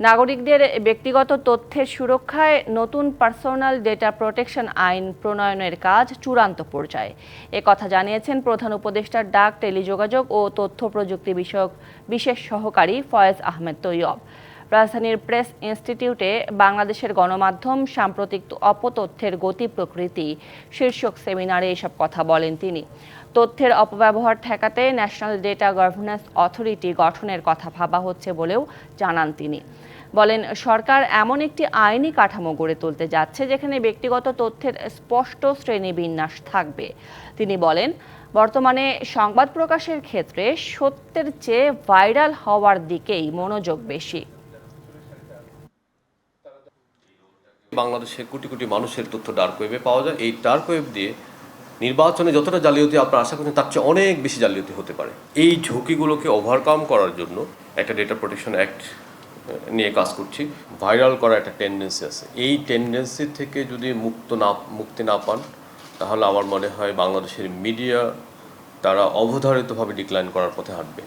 নাগরিকদের ব্যক্তিগত তথ্যের সুরক্ষায় নতুন পার্সোনাল ডেটা প্রোটেকশন আইন প্রণয়নের কাজ চূড়ান্ত পর্যায়ে। এ কথা জানিয়েছেন প্রধান উপদেষ্টার ডাক, টেলিযোগাযোগ ও তথ্য প্রযুক্তি বিষয়ক বিশেষ সহকারী ফয়েজ আহমেদ তৈয়ব। রাজধানীর প্রেস ইনস্টিটিউটে বাংলাদেশের গণমাধ্যম, সাম্প্রতিক অপতথ্যের গতি প্রকৃতি, শীর্ষক সেমিনারে এসব কথা বলেন তিনি। তথ্যের অপব্যবহার ঠেকাতে ন্যাশনাল ডেটা গভর্নেন্স অথরিটি গঠনের কথা ভাবা হচ্ছে বলেও জানান তিনি। বলেন, সরকার এমন একটি আইনি কাঠামো গড়ে তুলতে যাচ্ছে যেখানে ব্যক্তিগত তথ্যের স্পষ্ট শ্রেণীবিন্যাস থাকবে। তিনি বলেন, বর্তমানে সংবাদ প্রকাশের ক্ষেত্রে সত্যের চেয়ে ভাইরাল হওয়ার দিকেই মনোযোগ বেশি। বাংলাদেশে কোটি কোটি মানুষের তথ্য ডার্ক ওয়েবে পাওয়া যায়। এই ডার্ক ওয়েব দিয়ে নির্বাচনে যতটা জালিয়াতি আপনারা আশা করছেন, তার চেয়ে অনেক বেশি জালিয়াতি হতে পারে। এই ঝুঁকিগুলোকে ওভারকাম করার জন্য একটা ডেটা প্রোটেকশন অ্যাক্ট নিয়ে কাজ করছি। ভাইরাল করার একটা টেন্ডেন্সি আছে। এই টেন্ডেন্সি থেকে যদি মুক্ত না, মুক্তি না পান, তাহলে আমার মনে হয় বাংলাদেশের মিডিয়া তারা অবধারিতভাবে ডিক্লাইন করার পথে হাঁটবে।